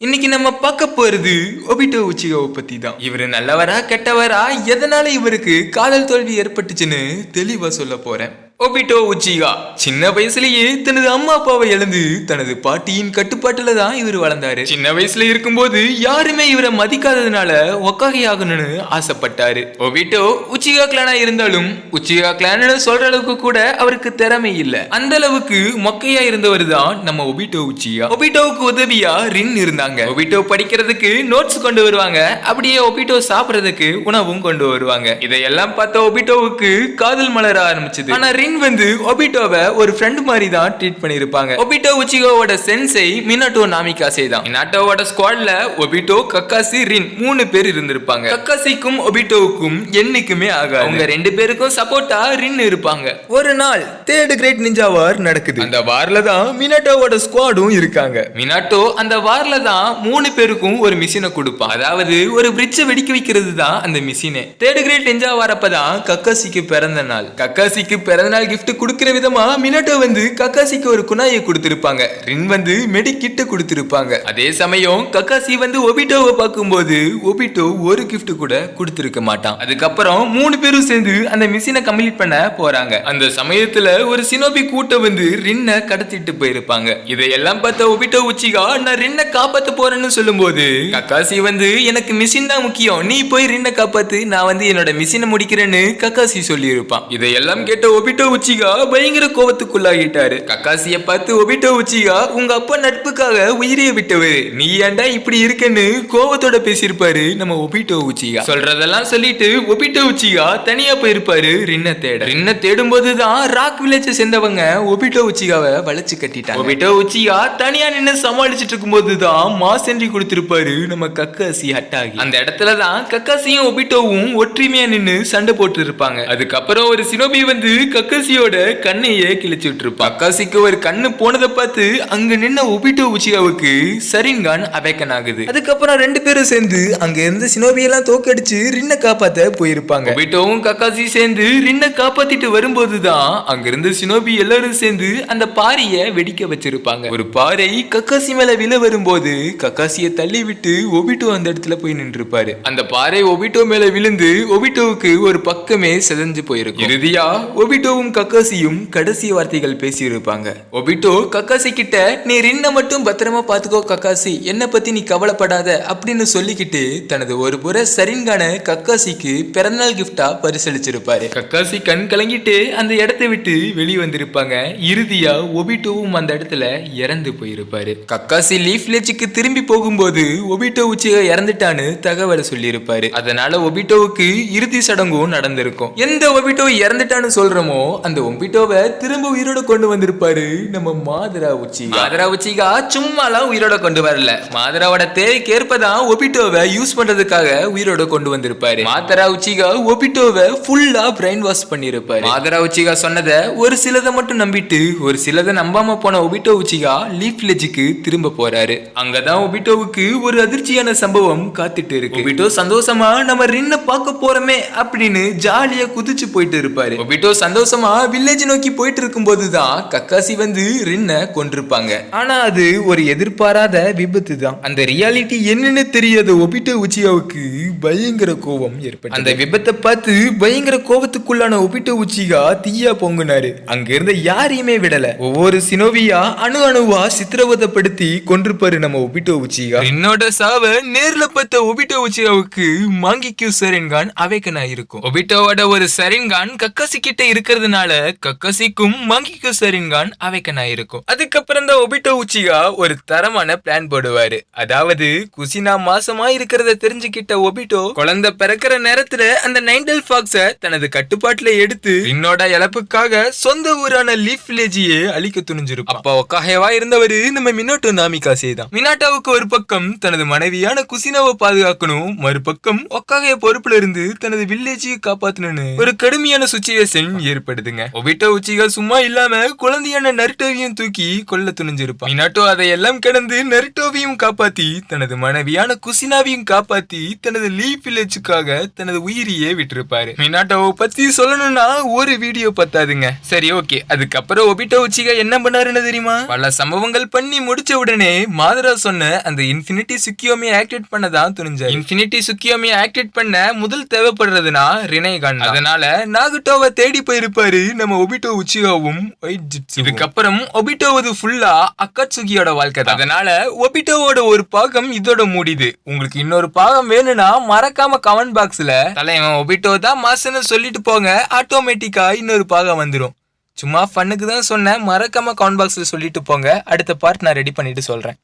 இன்னைக்கு நம்ம பார்க்க போறது ஒபிட்டோ உச்சிகாவை பத்தி தான் இவர் நல்லவரா கெட்டவரா? எதனால இவருக்கு காதல் தோல்வி ஏற்பட்டுச்சுன்னு தெளிவா சொல்ல போறேன். Obito Uchiha. சின்ன வயசுலயே தனது அம்மா அப்பாவை இழந்து தனது பாட்டியின் கட்டுப்பாட்டுல தான் இவர் வளர்ந்தாரு. சின்ன வயசுல இருக்கும்போது யாருமே இவரை மதிக்காததுனால ஒக்காகை ஆகணும்னு ஆசைப்பட்டாரு. ஒபிட்டோ உச்சிகா கிளானா இருந்தாலும் உச்சிகா கிளான்னு சொல்ற அளவுக்கு கூட அவருக்கு திறமை இல்ல. அந்த அளவுக்கு மொக்கையா இருந்தவர் தான் நம்ம ஒபிட்டோ உச்சிகா. ஒபிட்டோவுக்கு உதவியா ரின் இருந்தாங்க. ஒபிட்டோ படிக்கிறதுக்கு நோட்ஸ் கொண்டு வருவாங்க. அப்படியே ஒபிட்டோ சாப்பிடுறதுக்கு உணவும் கொண்டு வருவாங்க. இதையெல்லாம் பார்த்த ஒபிட்டோவுக்கு காதல் மலர ஆரம்பிச்சது. ஆனா ரின் வந்து ஒபிட்டோவை ஒரு ஃப்ரெண்ட் மாதிரி தான் ட்ரீட் பண்ணிருப்பாங்க ஒபிட்டோ உச்சிகோவோட சென்சை மினாட்டோ நாமிகாசே தான் மினாட்டோவோட ஸ்குவாட்ல ஒபிட்டோ கக்காசி ரின் மூணு பேர் இருந்திருப்பாங்க. கக்காசிக்கும் ஒபிட்டோவுக்கும் என்னைக்குமே ஆகாது. அவங்க ரெண்டு பேருக்கும் சப்போர்ட்டா ரின் இருப்பாங்க. ஒரு நாள் தேர்ட் கிரேட் நிஞ்சா வார் நடக்குது. அந்த வார்ல தான் மினாட்டோவோட ஸ்குவாடும் இருக்காங்க. மினாட்டோ அந்த வார்ல தான் மூணு பேருக்கும் ஒரு மிஷினை கொடுப்பான். அதாவது ஒரு பிரிட்ஜை வெடிக்க வைக்கிறது தான் அந்த மிஷினே தேர்ட் கிரேட் நிஞ்சா வரப்பதான் கக்காசிக்கு பிறந்த நாள். கக்காசிக்கு பிறந்த நாள் கிஃப்ட் கொடுக்கிற விதமா மினாட்டோ வந்து கக்காசிக்கு ஒரு குனாயை கொடுத்திருப்பாங்க. ரின் வந்து மெடி கிட்ட கொடுத்திருப்பாங்க. அதே சமயம் கக்காசி வந்து ஒபிட்டோவை பார்க்கும்போது ஒபிட்டோ ஒரு கிஃப்ட் கூட கொடுத்திருக்க மாட்டான். அதுக்கப்புறம் மூணு பேரும் சேர்ந்து அந்த மிஷினை கம்ப்ளீட் பண்ண போறாங்க. அந்த சமயத்துல ஒரு சினோபி கூட்டம் வந்து ரின்ன கடத்திட்டு போயிருப்பாங்க. இதையெல்லாம் பார்த்த ஒபிட்டோ உச்சிகா நான் ரின்ன காப்பாத்த போறேன்னு சொல்லும்போது கக்காசி வந்து எனக்கு மிஷின் தான் முக்கியம். நீ போய் ரின்ன காப்பாத்து. நான் வந்து என்னோட மிஷினை முடிக்கிறேன்னு கக்காசி சொல்லியிருப்பான். இதையெல்லாம் கேட்ட ஒபிட்டோ உச்சிகா பயங்கர கோபத்துக்குள்ளாகிட்டாரு கக்காசிய பார்த்து ஒபிட்டோ உச்சிகா உங்க அப்பா நட்புக்காக உயிரிய விட்டவர். நீ ஏன்டா இப்படி இருக்கன்னு கோபத்தோட பேசியிருப்பாரு நம்ம ஒபிட்டோ உச்சிகா. சொல்றதெல்லாம் சொல்லிட்டு ஒபிட்டோ உச்சிகா தனியா போயிருப்பாரு ரின்ன தேட. ரின்ன தேடும் போதுதான் ராக் வில்லேஜ் சேர்ந்தவங்க ஒபிட்டோ உச்சிகாவை வளைச்சு கட்டிட்டாங்க. ஒபிட்டோ உச்சிகா தனியா நின்னு சமாளிச்சிட்டு இருக்கும் போதுதான் மாசென்றி கொடுத்திருப்பாரு நம்ம கக்காசி ஹட்டாகி. அந்த இடத்துல தான் கக்காசியும் ஒபிட்டோவும் ஒற்றுமையா நின்னு சண்டை போட்டு இருப்பாங்க அதுக்கப்புறம் ஒரு சினோபி வந்து கக்காசியோட கண்ணையே கிழிச்சு விட்டுருப்பான் கக்காசிக்கு ஒரு கண்ணு போனதை பார்த்து அங்க நின்ன ஒபிட்டோ உச்சிகாவுக்கு சரின்கான் அவேக்கன் ஆகுது அதுக்கப்புறம் ரெண்டு பேரும் சேர்ந்து அங்க இருந்த சினோபியெல்லாம் தோக்கடிச்சு ரின்ன காப்பாத்த போயிருப்பாங்க. ஒபிட்டோவும் கக்காசி சேர்ந்து ரின்ன காப்பாத்திட்டு வரும்போதுதான் அங்க இருந்த சினோபி எல்லாரும் சேர்ந்து அந்த பாறைய வெடிக்க வச்சிருப்பாங்க. ஒரு பாறை கக்காசி மேல விழ வரும்போது கக்காசிய தள்ளி விட்டு ஒபிட்டோ அந்த இடத்துல போய் நின்றுப்பாரு. அந்த பாறை ஒபிட்டோ மேல விழுந்து ஒபிட்டோவுக்கு ஒரு பக்கமே செதஞ்சு போயிருக்கும். இறுதியா ஒபிட்டோவும் கக்காசியும் கடைசி வார்த்தைகள் பேசியிருப்பாங்க. ஒபிட்டோ கக்காசி கிட்ட நீ ரின்ன மட்டும் பத்திரமா பாத்துக்கோ கக்காசி என்ன பத்தி நீ கவலைப்படாத அப்படின்னு சொல்லிக்கிட்டு தனது ஒரு புற சரின்கான கக்காசிக்கு பிறந்தநாள் கிஃப்டா பரிசளிச்சிருப்பாரு. கக்காசி கண் கலங்கிட்டு அந்த இடத்தை விட்டு வெளியே வந்திருப்பாங்க. இறுதியா ஒபிட்டோவும் அந்த இடத்துல இறந்து போயிருப்பாரு. கக்காசி லீஃப் லேஜுக்கு திரும்பி போகும்போது ஒபிட்டோ உச்சிகா இறந்துட்டான்னு தகவலை சொல்லியிருப்பாரு. அதனால ஒபிட்டோவுக்கு இறுதி சடங்கும் நடந்திருக்கும். எந்த ஒபிட்டோ இறந்துட்டான்னு சொல்றோமோ அந்த ஒபிட்டோவை திரும்ப உயிரோட கொண்டு வந்திருப்பாரு நம்ம மாதரா உச்சி. மாதரா உச்சிகா சும்மாலாம் உயிரோட கொண்டு வரல. மாதராவோட தேவைக்கு ஏற்பதான் ஒபிட்டோவை யூஸ் பண்றதுக்காக உயிரோட கொண்டு வந்திருப்பாரு. மாதரா உச்சிகா ஒபிட்டோவை ஃபுல்லா பிரைன் வாஷ் பண்ணிருப்பாரு மாதரா உச்சிகா சொன்னதை ஒரு சிலதை மட்டும் நம்பிட்டு ஒரு சிலதை நம்பாம போன ஒபிட்டோ உச்சிகா லீஃப் வில்லேஜுக்கு திரும்ப போறாரு. அங்கதான் ஒபிட்டோவுக்கு ஒரு அதிர்ச்சியான சம்பவம் காத்துட்டு இருக்கு. ஒபிட்டோ சந்தோஷமா நம்ம ரின்ன பார்க்க போறோமே அப்படின்னு ஜாலியா குதிச்சு போயிட்டு இருப்பாரு. ஒபிட்டோ சந்தோஷமா வில்லேஜ் நோக்கி போயிட்டு இருக்கும்போது தான் கக்காசி வந்து ரின்ன கொண்டிருப்பாங்க ஆனா அது ஒரு எதிர்பாராத விபத்து தான் அந்த ரியாலிட்டி என்னன்னு தெரியாத ஒபிட்டோ உச்சிகாவுக்கு பயங்கர கோபம் ஏற்பட்டு அந்த விபத்தை பார்த்து பயங்கர கோபத்துக்குள்ளான ஒபிட்டோ உச்சிகா தீயா பொங்குனாரு. அங்க இருந்த யாரையுமே விடல. ஒவ்வொரு சினோவியா அணு அணுவா சித்திரவதப்படுத்தி கொண்டிருப்பாரு நம்ம ஒபிட்டோ உச்சிகா. என்னோட சாவ நேர்ல பார்த்த ஒபிட்டோ உச்சிகாவுக்கு மாங்கிக்யூ சரின்கான் அவைக்கனா ஆயிருக்கும் ஒபிட்டோவோட ஒரு சரின்கான் கக்காசி கிட்ட இருக்கிறதுனால கக்காசிக்கும் மாங்கிக்யூ சரின்கான் அவைக்கனா ஆயிருக்கும் அதுக்கப்புறம் தான் ஒபிட்டோ உச்சிகா ஒரு தரமான பிளான் போடுவாரு. அதாவது குசினா மாசமா இருக்கிறத தெரிஞ்சுக்கிட்ட ஒபிட்டோ குழந்தை பிறக்கிற நேரத்துல அந்த நைண்டல் ஃபாக்ஸ தனது கட்டுப்பாட்டுல எடுத்து என்னோட இழப்புக்காக சொந்த ஊரான லீஃப் வில்லேஜையே அழிக்க துணிஞ்சிருக்கும் அப்பா ஒக்காகவா இருந்தவரு நம்ம மினோட்டோ நாமிகாசே தான் மினாட்டாவுக்கு ஒரு பக்கம் தனது மனைவியான குசினாவை பாதுகாக்கணும் மறுபக்கம் ஒக்காகைய பொறுப்புல இருந்து தனது வில்லேஜையும் காப்பாத்தணும்னு ஒரு கடுமையான சுச்சுவேஷன் ஏற்படுது. வருதுங்க ஒபிட்டோ உச்சிகா சும்மா இல்லாம குழந்தையான நருட்டோவையும் தூக்கி கொல்ல துணிஞ்சிருப்பான். மினாட்டோ அதையெல்லாம் கடந்து நருட்டோவையும் காப்பாத்தி தனது மனைவியான குசினாவையும் காப்பாத்தி தனது லீ வில்லேஜுக்காக தனது உயிரியே விட்டிருப்பாரு. மினாட்டோவை பத்தி சொல்லணும்னா ஒரு வீடியோ பத்தாதுங்க. சரி ஓகே அதுக்கப்புறம் ஒபிட்டோ உச்சிகா என்ன பண்ணாருன்னு தெரியுமா? பல சம்பவங்கள் பண்ணி முடிச்ச உடனே மாதரா சொன்ன அந்த இன்ஃபினிட்டி சுக்கியோமி ஆக்டிவேட் பண்ணதான் துணிஞ்சார். இன்ஃபினிட்டி சுக்கியோமி ஆக்டிவேட் பண்ண முதல் தேவைப்படுறதுனா ரினைகான் அதனால நாகுட்டோவை தேடி போயிருப்பாரு. நம்ம ஒபிட்டோ உச்சிகாவும் இதுக்கப்புறம் ஒபிட்டோவது ஃபுல்லா அக்காட்சுகியோட வாழ்க்கை தான். அதனால ஒபிட்டோவோட ஒரு பாகம் இதோட முடியுது உங்களுக்கு இன்னொரு பாகம் வேணும்னா மறக்காம கமெண்ட் பாக்ஸ்ல தலைவன் ஒபிட்டோ தான் மாசுன்னு சொல்லிட்டு போங்க ஆட்டோமேட்டிக்கா இன்னொரு பாகம் வந்துடும் சும்மா ஃபன்னுக்கு தான் சொன்னேன் மறக்காம கமெண்ட் பாக்ஸ்ல சொல்லிட்டு போங்க. அடுத்த பார்ட் நான் ரெடி பண்ணிட்டு சொல்றேன்.